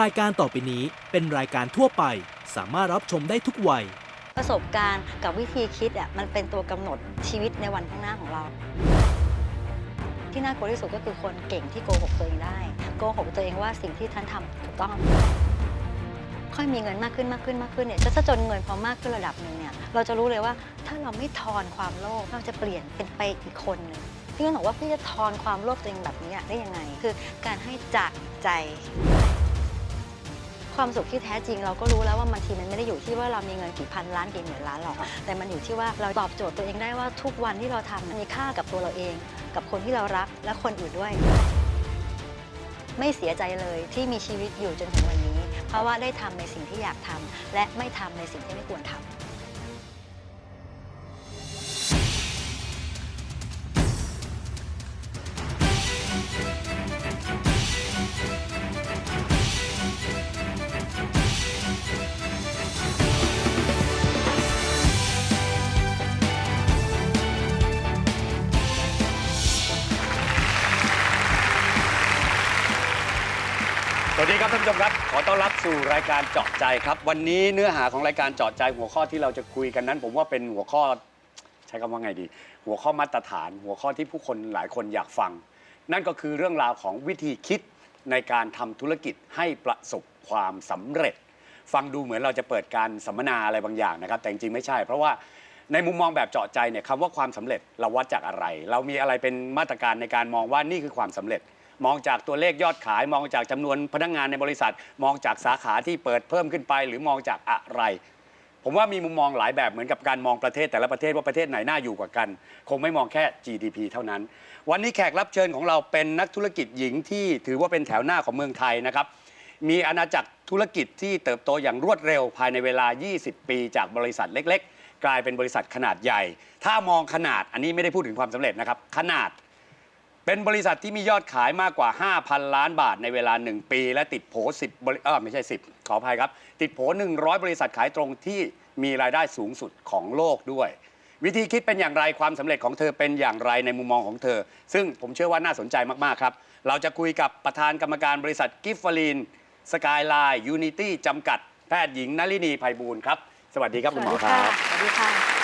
รายการต่อไปนี้เป็นรายการทั่วไป สามารถรับชมได้ทุกวัย ประสบการณ์กับวิธีคิดอะมันเป็นตัวกำหนดชีวิตในวันข้างหน้าของเรา ที่น่ากลัวที่สุดก็คือคนเก่งที่โกหกตัวเองได้ โกหกตัวเองว่าสิ่งที่ท่านทำถูกต้อง ค่อยมีเงินมากขึ้นมากขึ้นมากขึ้นเนี่ยถ้าจนเงินพอมากขึ้นระดับหนึ่งเนี่ยเราจะรู้เลยว่าถ้าเราไม่ทอนความโลภเราจะเปลี่ยนเป็นไปอีกคนหนึ่งพี่ก็บอกว่าพี่จะทอนความโลภตัวเองแบบนี้ได้ยังไง คือการให้จากใจ ความสุขที่แท้จริงเราก็รู้แล้วว่าบางทีมันไม่ได้อยู่ที่ว่าเรามีเงินกี่พันล้านกี่หมื่นล้านหรอก แต่มันอยู่ที่ว่าเราตอบโจทย์ตัวเองได้ว่าทุกวันที่เราทำมันมีค่ากับตัวเราเอง กับคนที่เรารักและคนอื่นด้วย ไม่เสียใจเลยที่มีชีวิตอยู่จนถึงวันนี้ เพราะว่าได้ทำในสิ่งที่อยากทำและไม่ทำในสิ่งที่ไม่ควรทำ วัสดีครับท่านผู้ชมครับ ขอต้อนรับสู่รายการเจาะใจครับ วันนี้เนื้อหาของรายการเจาะใจหัวข้อที่เราจะคุยกันนั้น ผมว่าเป็นหัวข้อใช้คำว่าไงดี หัวข้อมาตรฐาน หัวข้อที่ผู้คนหลายคนอยากฟัง นั่นก็คือเรื่องราวของวิธีคิดในการทำธุรกิจให้ประสบความสำเร็จ ฟังดูเหมือนเราจะเปิดการสัมมนาอะไรบางอย่างนะครับ แต่จริงๆไม่ใช่ เพราะว่าในมุมมองแบบเจาะใจเนี่ยคำว่าความสำเร็จเราวัดจากอะไร เรามีอะไรเป็นมาตรการในการมองว่านี่คือความสำเร็จ มองจากตัวเลขยอดขาย มองจากจำนวนพนักงานในบริษัท มองจากสาขาที่เปิดเพิ่มขึ้นไป หรือมองจากอะไร ผมว่ามีมุมมองหลายแบบเหมือนกับการมองประเทศแต่ละประเทศว่าประเทศไหนน่าอยู่กว่ากัน คงไม่มองแค่ GDP เท่านั้น วันนี้แขกรับเชิญของเราเป็นนักธุรกิจหญิงที่ถือว่าเป็นแถวหน้าของเมืองไทยนะครับมีอาณาจักรธุรกิจที่เติบโตอย่างรวดเร็วภายในเวลา 20 ปี จากบริษัทเล็ก ๆ กลายเป็นบริษัทขนาดใหญ่ ถ้ามองขนาดอันนี้ไม่ได้พูดถึงความสำเร็จนะครับ ขนาด เป็นบริษัทที่มียอดขายมากกว่า 5,000 ล้านบาทในเวลา 1 ปี และติดโผ10บริเออไม่ใช่ 10 ขออภัยครับ ติดโผ100 บริษัทขายตรงที่มีรายได้สูงสุดของโลกด้วย วิธีคิดเป็นอย่างไรความสำเร็จของเธอเป็นอย่างไรในมุมมองของเธอ ซึ่งผมเชื่อว่าน่าสนใจมากๆครับ เราจะคุยกับประธานกรรมการบริษัทกิฟฟลีนสกายไลน์ยูนิตี้จำกัด แพทย์หญิงนลินีไพบูลย์ครับ สวัสดีครับคุณหมอครับ สวัสดีค่ะ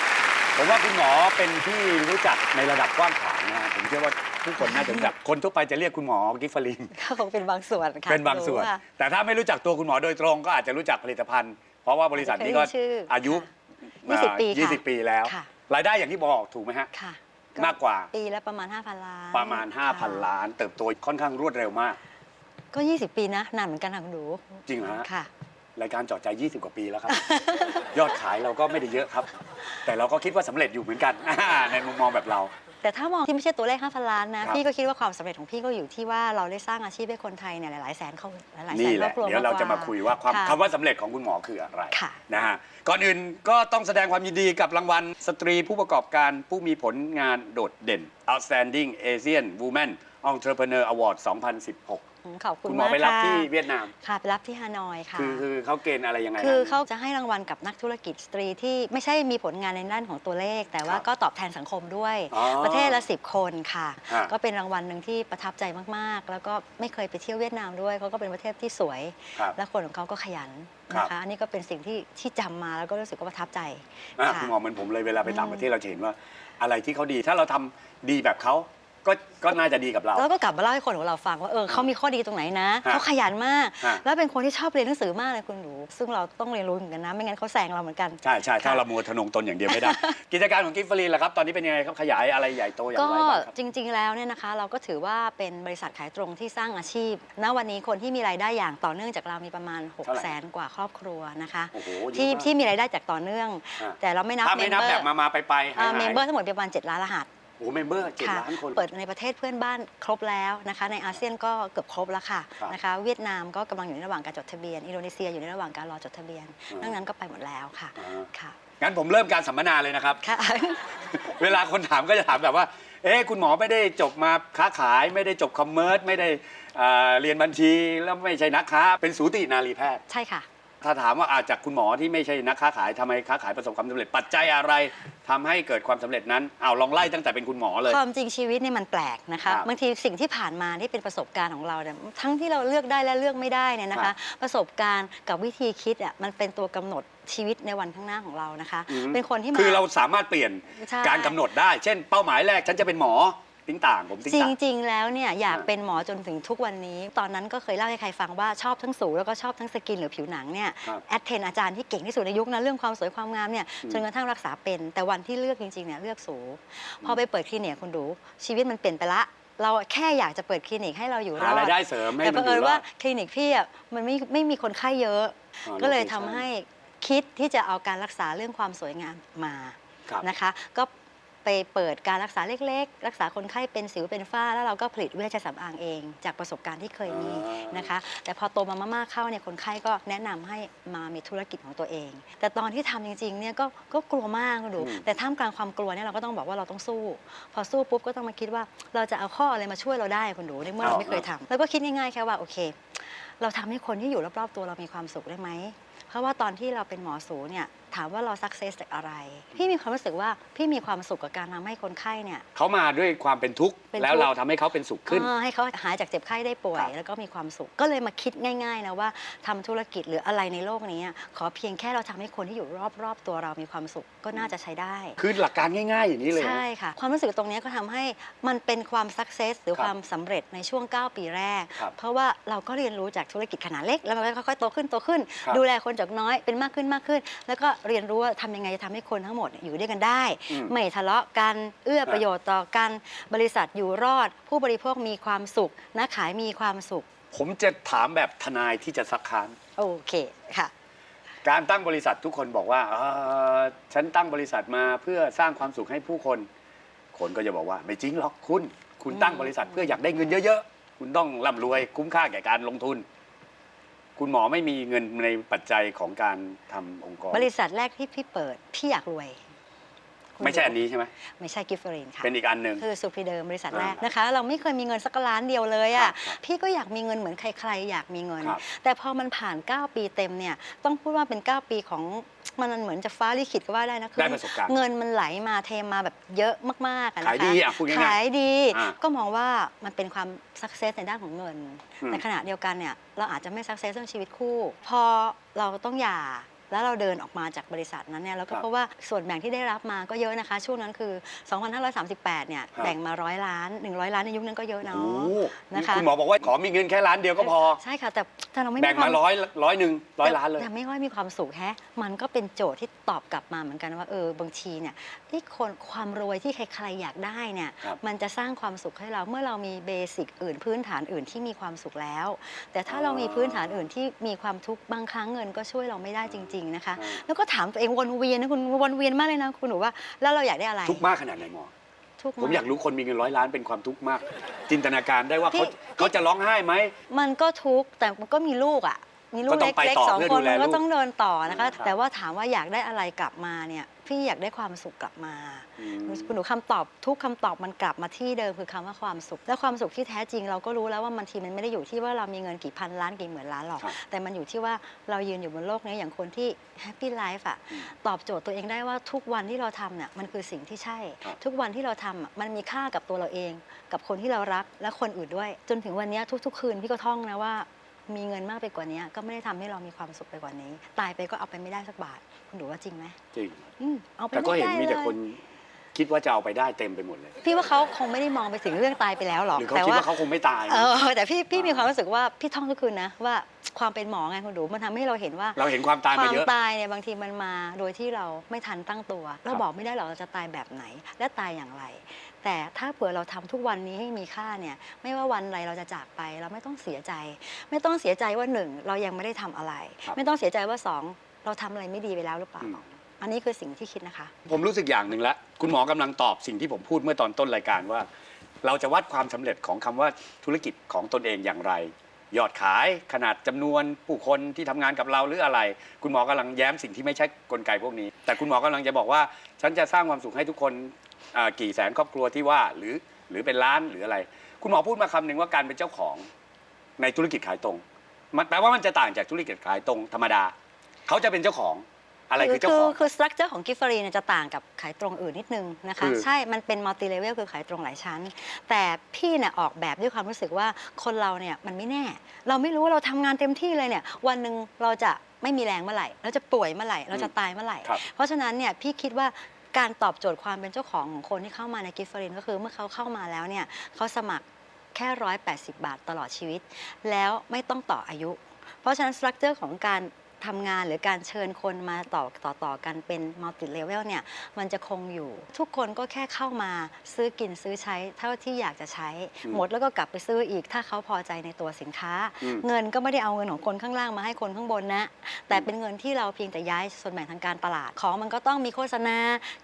ผมว่าคุณหมอเป็นที่รู้จักในระดับกว้างขวางนะฮะผมเชื่อว่าทุกคนน่าจะรู้จักคนทั่วไปจะเรียกคุณหมอกิฟฟลิน ก็คงเป็นบางส่วนค่ะเป็นบางส่วน รู้ค่ะ แต่ถ้าไม่รู้จักตัวคุณหมอโดยตรงก็อาจจะรู้จักผลิตภัณฑ์ เพราะว่าบริษัทนี้ก็เคยได้ยินชื่อออายุค่ะ20ปีค่ะ20ปีแล้ว ค่ะ รายได้อย่างที่บอกถูกไหมฮะ ค่ะมากกว่า ปีละประมาณ 5,000 ล้านประมาณ 5,000ล้าน เติบโตค่อนข้างรวดเร็วมาก ก็ 20 ปีนะ นานเหมือนกันค่ะคุณดูจริงเหรอฮะ ค่ะ รายการเจอดใจ 20 กว่าปีแล้วครับ ยอดขายเราก็ไม่ได้เยอะครับ แต่เราก็คิดว่าสำเร็จอยู่เหมือนกัน ในมุมมองแบบเรา แต่ถ้ามองที่ไม่ใช่ตัวเลข5,000ล้านนะครับ พี่ก็คิดว่าความสำเร็จของพี่ก็อยู่ที่ว่าเราได้สร้างอาชีพให้คนไทยเนี่ยหลายๆแสนคนหลายๆแสนี่นแหครอละบครัวเดี๋ยวเราจะมาคุยว่าความะ คำว่าสำเร็จของคุณหมอคืออะไรค่ะ นะฮะก่อนอื่นก็ต้องแสดงความยินดีกับรางวัล สตรีผู้ประกอบการผู้มีผลงานโดดเด่น Outstanding Asian Woman Entrepreneur Award 2016อืม ขอบคุณคุณหมอมากไปรับค่ะที่เวียดนาม ค่ะไปรับที่ฮานอยค่ะ คือคือเขาเกณฑ์อะไรยังไงคือนะเขาจะให้รางวัลกับนักธุรกิจสตรีที่ไม่ใช่มีผลงานในด้านของตัวเลข แต่ว่าครับก็ตอบแทนสังคมด้วย อ๋อ ประเทศละ 10 คนค่ะ ฮะ ก็เป็นรางวัลหนึ่งที่ประทับใจมาก ๆ แล้วก็ไม่เคยไปเที่ยวเวียดนามด้วยเขาก็เป็นประเทศที่สวย ครับ และคนของเขาก็ขยันครับนะคะอันนี้ก็เป็นสิ่งที่ที่จำมาแล้วก็รู้สึกว่าประทับใจอะค่ะ คุณหมอเหมือนผมเลยเวลาไปต่างอืมประเทศเราจะเห็นว่า อะไรที่เขาดีถ้าเราทำดีแบบเขา ก็ก็น่าจะดีกับเรา แล้วก็กลับมาเล่าให้คนของเราฟังว่าเออเขามีข้อดีตรงไหนนะฮะเขาขยันมาก ฮะ แล้วเป็นคนที่ชอบเรียนหนังสือมากเลยคุณหนูซึ่งเราต้องเรียนรู้เหมือนกันนะไม่งั้นเขาแซงเราเหมือนกัน ใช่ใช่ถ้าค่ะเรามัวทะนงตนอย่างเดียวไม่ได้ กิจการของกิฟฟรีนล่ะครับ ตอนนี้เป็นยังไงครับขยายอะไรใหญ่โตอย่างก็ไรบ้างครับ จริงๆ แล้วเนี่ยนะคะ เราก็ถือว่าเป็นบริษัทขายตรงที่สร้างอาชีพ ณวันนี้คนที่มีรายได้อย่างต่อเนื่องจากเรามีประมาณ6เท่าไหร่0 0 0 0 กว่าครอบครัวนะคะ โอ้โหเยอะที่มากที่มีรายได้จากต่อเนื่องอะแต่เราไม่นับถ้าไม่นับเมแบเบอบร์มามาไปไปหายเมหายมเบอร์ทั้งหมดประมาณ 7 ล้านรหัส โอ้โหเมมเบอร์เจ็ดค่ะล้านคน เปิดในประเทศเพื่อนบ้านครบแล้วนะคะในอาเซียนก็เกือบครบแล้วค่ะครับนะคะเวียดนามก็กำลังอยู่ในระหว่างการจดทะเบียน อินโดนีเซียอยู่ในระหว่างการรอจดทะเบียนอืมดังนั้นก็ไปหมดแล้วค่ะอ่าค่ะงั้นผมเริ่มการสัมมนาเลยนะครับ ค่ะ เวลาคนถามก็จะถามแบบว่า เอ๊ะคุณหมอไม่ได้จบมาค้าขาย ไม่ได้จบคอมเมอร์สไม่ได้เอ่อเรียนบัญชีแล้วไม่ใช่นักค้า เป็นสูตินารีแพทย์ ใช่ค่ะ ถ้าถามว่าอาจากคุณหมอที่ไม่ใช่นักค้าขายทำไมค้าขายประสบความสำเร็จปัจจัยอะไรทำให้เกิดความสำเร็จนั้นเอาลองไล่ตั้งแต่เป็นคุณหมอเลย ความจริงชีวิตเนี่ยมันแปลกนะครัคะบ บางทีสิ่งที่ผ่านมาที่เป็นประสบการณ์ของเราเนี่ยทั้งที่เราเลือกได้และเลือกไม่ได้เนี่ยนะครัคะ บประสบการณ์กับวิธีคิดอะมันเป็นตัวกำหนดชีวิตในวันข้างหน้าของเรานะคะ อืมเป็นคนที่มา คือเราสามารถเปลี่ยนใช่ การกำหนดได้ เช่น เป้าหมายแรกฉันจะเป็นหมอ ติ้งต่างผมติ้งจต่าง ริง ๆ แล้วเนี่ยอยากอ่าเป็นหมอจนถึงทุกวันนี้ ตอนนั้นก็เคยเล่าให้ใครฟังว่าชอบทั้งสูแล้วก็ชอบทั้งสกินหรือผิวหนังเนี่ยครับแอดเทนอาจารย์ที่เก่งที่สุดในยุคนั้นเรื่องความสวยความงามเนี่ยอืมจนกระทั่งรักษาเป็นแต่วันที่เลือกจริงๆเนี่ยเลือกสูพอไปเปิดคลินิกคุณดู ชีวิตมันเปลี่ยนไปละ เราแค่อยากจะเปิดคลินิกให้เราอยู่รหาอดรายได้เสริมให้แต่มับันงอเอิญยู่รอว่าดคลินิกพี่อะมันไม่ไม่มีคนไข้เยอะ อ๋อก็เลยโอเคทำใช่ให้คิดที่จะเอาการรักษาเรื่องความสวยงามมา ครับ นะคะก็ ไปเปิดการรักษาเล็กๆ รักษาคนไข้เป็นสิวเป็นฝ้า แล้วเราก็ผลิตเวชสำอางเอง จากประสบการณ์ที่เคยมีนะคะ แต่พอโตมามากๆเข้าเนี่ยคนไข้ก็แนะนำให้มามีธุรกิจของตัวเอง แต่ตอนที่ทำจริงๆเนี่ยก็ก็กลัวมากคุณดูอืมแต่ท่ามกลางความกลัวเนี่ยเราก็ต้องบอกว่าเราต้องสู้ พอสู้ปุ๊บก็ต้องมาคิดว่าเราจะเอาข้ออะไรมาช่วยเราได้คุณดูในเมื่อเราไม่เคยทำแล้วก็คิดง่ายๆแค่ว่าโอเค เราทำให้คนที่อยู่รอบๆตัวเรามีความสุขได้ไหมเพราะว่าตอนที่เราเป็นหมอสูเนี่ย ถามว่าเราสักเซสจากอะไร พี่มีความรู้สึกว่าพี่มีความสุขกับการทำให้คนไข้เนี่ย เขามาด้วยความเป็นทุกข์ เป็นทุกข์ แล้วเราทำให้เขาเป็นสุขขึ้น เออให้เขาหายจากเจ็บไข้ได้ป่วคยรับแล้วก็มีความสุข ก็เลยมาคิดง่ายๆนะว่าทำธุรกิจหรืออะไรในโลกนี้อะขอเพียงแค่เราทำให้คนที่อยู่รอบๆ ตัวเรามีความสุขก็น่าจะใช้ได้ คือหลักการง่าย ๆ อย่างนี้เลยนะ ใช่ค่ะ ความรู้สึกตรงนี้ก็ทำให้มันเป็นความสักเซสหรือครับความสำเร็จในช่วง 9 ปีแรก ครับเพราะว่าเราก็เรียนรู้จากธุรกิจขนาดเล็ก แล้วมันก็ค่อยๆโตขึ้นโตขึ้น ครับดูแลคนจากน้อยเป็นมากขึ้นมากขึ้น แล้วก็เรียนรู้ว่าทำยังไงจะทำให้คนทั้งหมดเนี่ยอยู่ด้วยกันได้ อืม ไม่ทะเลาะกันเอื้อครับประโยชน์ต่อกัน บริษัทอยู่รอด ผู้บริโภคมีความสุขนักขายมีความสุข ผมจะถามแบบทนายที่จะซักค้าน โอเคค่ะ การตั้งบริษัททุกคนบอกว่าเอ่อฉันตั้งบริษัทมาเพื่อสร้างความสุขให้ผู้คน คนก็จะบอกว่า ไม่จริงหรอกคุณ คุณตั้งบริษัทเพื่ออยากได้เงินเยอะ ๆ คุณต้องร่ำรวยคุ้มค่าแก่การลงทุน คุณหมอไม่มีเงินในปัจจัยของการทำองค์กร บริษัทแรกที่พี่เปิด พี่อยากรวยคุณไม่ใช่อันนี้ใช่ไหมไม่ใช่กิฟเฟอรีนค่ะ เป็นอีกอันหนึ่ง คือสุพรีเดิมบริษัทแรกอ่านนะคะ เราไม่เคยมีเงินสักล้านเดียวเลยครัอะ่ะบครับพี่ก็อยากมีเงินเหมือนใครๆ อยากมีเงิน ครับแต่พอมันผ่าน 9 ปีเต็มเนี่ยต้องพูดว่าเป็น 9 ปีของ มันเหมือนจะฟ้าลิขิตก็ว่าได้นะคืได้ประสบการณ์เงินมันไหลมาเทมาแบบเยอะมากๆอะนะคะขายดีอะพูดง่ายๆขายดี อ่าก็มองว่ามันเป็นความสักเซสในด้านของเงิน อืม ในขณะเดียวกันเนี่ยเราอาจจะไม่สักเซสเรื่องชีวิตคู่ พอเราต้องหย่า แล้วเราเดินออกมาจากบริษัทนั้นเนี่ยเราก็ครับเพราะว่าส่วนแบ่งที่ได้รับมาก็เยอะนะคะ ช่วงนั้นคือ 2538 เนี่ยครับแบ่งมาร้อยล้าน 100 ล้านในยุคนั้นก็เยอะโอ้เนาะโหนะคะคุณหมอบอกว่าขอมีเงินแค่ล้านเดียวก็พอ ใช่ค่ะ แต่แต่เราไม่แบ่งควมาร้อยร้อยหนึ่งร้อยล้านเลยแต่ไม่ค่อยมีความสุขแฮะมันก็เป็นโจทย์ที่ตอบกลับมาเหมือนกันว่าเออบางทีเนี่ยที่คนความรวยที่ใครๆอยากได้เนี่ยครับมันจะสร้างความสุขให้เราเมื่อเรามีเบสิกอื่นพื้นฐานอื่นที่มีความสุขแล้ว แต่ถ้าเรามีพื้นฐานอื่นที่มีความทุกข์บางครั้งเงินก็ช่วยเราไม่ได้จริงๆนะคะอ่าแล้วก็ถามตัวเองวนเวียนนะคุณวนเวียนมากเลยนะคุณหนูว่าแล้วเราอยากได้อะไรทุกข์มากขนาดไหนหมอ ทุกข์ผมมากอยากรู้คนมีเงินร้อยล้านเป็นความทุกข์มาก จินตนาการได้ว่าพี่เขาเขาจะร้องไห้ไหม มันก็ทุกข์แต่มันก็มีลูกอะมีลูกก็ต้องไปเล็กต่อๆสองเพื่อคดูนแลมันก็ลูกต้องเดินต่อนะคะครับแต่ว่าถามว่าอยากได้อะไรกลับมาเนี่ย พี่อยากได้ความสุขกลับมาอืมคุณหนูคำตอบทุกคำตอบมันกลับมาที่เดิมคือคำว่าความสุข และความสุขที่แท้จริงเราก็รู้แล้วว่ามันทีมันไม่ได้อยู่ที่ว่าเรามีเงินกี่พันล้านกี่หมื่นล้านหรอกครับแต่มันอยู่ที่ว่าเรายืนอยู่บนโลกนี้อย่างคนที่แฮปปี้ไลฟ์อะอืมตอบโจทย์ตัวเองได้ว่าทุกวันที่เราทำเนี่ยมันคือสิ่งที่ใช่ครับทุกวันที่เราทำอะมันมีค่ากับตัวเราเอง กับคนที่เรารักและคนอื่นด้วย จนถึงวันเนี้ยทุก ๆ คืนพี่ก็ท่องนะว่า มีเงินมากไปกว่านี้ ก็ไม่ได้ทำให้เรามีความสุขไปกว่านี้ ตายไปก็เอาไปไม่ได้สักบาท คุณดูว่าจริงไหมจริง อืมเอาไปแต่ก็ไม่เห็นได้มีแต่เลยคน คิดว่าจะเอาไปได้เต็มไปหมดเลย พี่ว่าเขาคงไม่ได้มองไปถึงเรื่องตายไปแล้วหรอก หรือเขาแต่คิดว่าว่าเขาคงไม่ตาย เออแต่พี่พี่อ่ามีมีความรู้สึกว่าพี่ท่องทุกคืนนะว่าความเป็นหมอไงคุณดูมันทำให้เราเห็นว่า เราเห็นความตายคมาวามเยอะตายเนี่ยบางทีมันมาโดยที่เราไม่ทันตั้งตัว เราบอกไม่ได้หรอกเราจะตายแบบไหนและตายอย่างไร แต่ถ้าเผื่อเราทำทุกวันนี้ให้มีค่าเนี่ยไม่ว่าวันอะไรเราจะจากไปเราไม่ต้องเสียใจ ไม่ต้องเสียใจว่าหนึ่งเรายังไม่ได้ทำอะไร ครับ ไม่ต้องเสียใจว่าสองเราทำอะไรไม่ดีไปแล้วหรือเปล่า อืม อันนี้คือสิ่งที่คิดนะคะ ผมรู้สึกอย่างหนึ่งแล้วคุณหมอกำลังตอบสิ่งที่ผมพูดเมื่อตอนต้นรายการว่า เราจะวัดความสำเร็จของคำว่าธุรกิจของตนเองอย่างไร ยอดขายขนาดจำนวนผู้คนที่ทำงานกับเราหรืออะไร คุณหมอกำลังแย้มสิ่งที่ไม่ใช่กลไกพวกนี้ แต่คุณหมอกำลังจะบอกว่า ฉันจะสร้างความสุขให้ทุกคนอ่ากี่แสนครอบครัวที่ว่าหรือหรือเป็นล้านหรืออะไร คุณหมอพูดมาคำหนึ่งว่าการเป็นเจ้าของในธุรกิจขายตรง มันแปลว่ามันจะต่างจากธุรกิจขายตรงธรรมดา เขาจะเป็นเจ้าของ อะไรคือเจ้าของ คือสตรัคเจอร์ของกิฟฟรีเนี่ยจะต่างกับขายตรงอื่นนิดนึงนะคะ คือ ใช่ มันเป็นมัลติเลเวลคือขายตรงหลายชั้น แต่พี่เนี่ยออกแบบด้วยความรู้สึกว่าคนเราเนี่ยมันไม่แน่ เราไม่รู้ว่าเราทำงานเต็มที่เลยเนี่ยวันหนึ่งเราจะไม่มีแรงเมื่อไหร่ เราจะป่วยเมื่อไหร่ เราจะตายเมื่อไหร่ ครับ เพราะฉะนั้นเนี่ยพี่คิดว่าการตอบโจทย์ความเป็นเจ้าของของคนที่เข้ามาในกิฟฟรีนก็คือเมื่อเขาเข้ามาแล้วเนี่ยเขาสมัครแค่ร้อยแปดสิบาทตลอดชีวิต แล้วไม่ต้องต่ออายุ เพราะฉะนั้นสตรัคเจอร์ของการ ทำงานหรือการเชิญคนมาต่อต่อต่อกันเป็นมัลติเลเวลเนี่ยมันจะคงอยู่ ทุกคนก็แค่เข้ามาซื้อกินซื้อใช้เท่าที่อยากจะใช้อืมหมดแล้วก็กลับไปซื้ออีก ถ้าเขาพอใจในตัวสินค้าอืมเงินก็ไม่ได้เอาเงินของคนข้างล่างมาให้คนข้างบนนะ แต่เป็นเงินที่เราเพียงแต่ย้ายส่วนแบ่งทางการตลาดของมันก็ต้องมีโฆษณา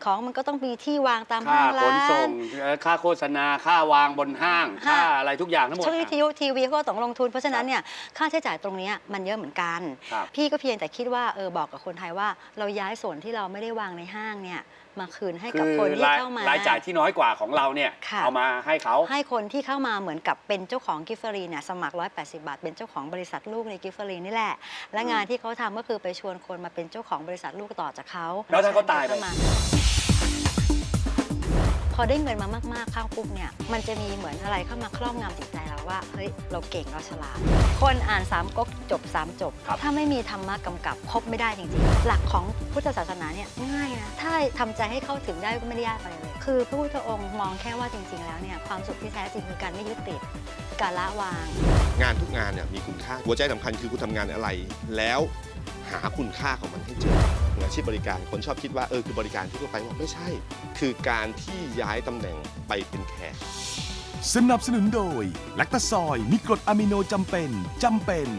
ของมันก็ต้องมีที่วางตามค่าห้างขร้านส่งเอ่อค่าโฆษณาค่าวางบนห้างค่ะค่าอะไรทุกอย่างทั้งหมด ช่วงวิทยุทีวีเขาก็ต้องลงทุนเพราะฉะนั้นเนี่ยค่าใช้จ่ายตรงเนี้ยมันเยอะเหมือนกัน ครับ พี่ก็เพียงแต่คิดว่าเออบอกกับคนไทยว่า เราย้ายส่วนที่เราไม่ได้วางในห้างเนี่ยมาคืนให้คืกับอคนที่รายเข้ามารายจ่ายที่น้อยกว่าของเราเนี่ยค่ะเอามาให้เขาให้คนที่เข้ามาเหมือนกับเป็นเจ้าของกิฟเฟอรีเนี่ยสมัคร 180 บาท เป็นเจ้าของบริษัทลูกในกิฟเฟอรีนี่แหละ และงานที่เขาทำก็คือไปชวนคนมาเป็นเจ้าของบริษัทลูกต่อจากเขาแล้วถ้าเขาตายไปเข้ม พอได้เงินมามากๆเข้าปุ๊บเนี่ยมันจะมีเหมือนอะไรเข้ามาครอบงำจิตใจเราว่าเฮ้ยเราเก่งเราฉลาด คนอ่านสามก๊กจบสามจบครับถ้าไม่มีธรรมะกำกับคบไม่ได้จริงๆ หลักของพุทธศาสนาเนี่ยง่ายนะถ้าทำใจให้เข้าถึงได้ก็ไม่ได้ยากอะไรเลย คือพระพุทธองค์มองแค่ว่าจริง ๆ แล้วเนี่ยความสุขที่แท้จริงคือการไม่ยึดติดการละวาง งานทุกงานเนี่ยมีคุณค่าหัวใจสำคัญคือคุณทำงานอะไร แล้ว หาคุณค่าของมันให้เจออาชีพบริการคนชอบคิดว่าเออคือบริการทั่วไปบอกไม่ใช่ คือการที่ย้ายตำแหน่งไปเป็นแขกสนับสนุนโดยแลคตาซอยมีกรดอะมิโนจำเป็นจำเป็น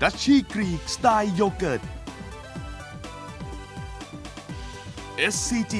ดัชชี่กรีกสไตล์โยเกิร์ต SCG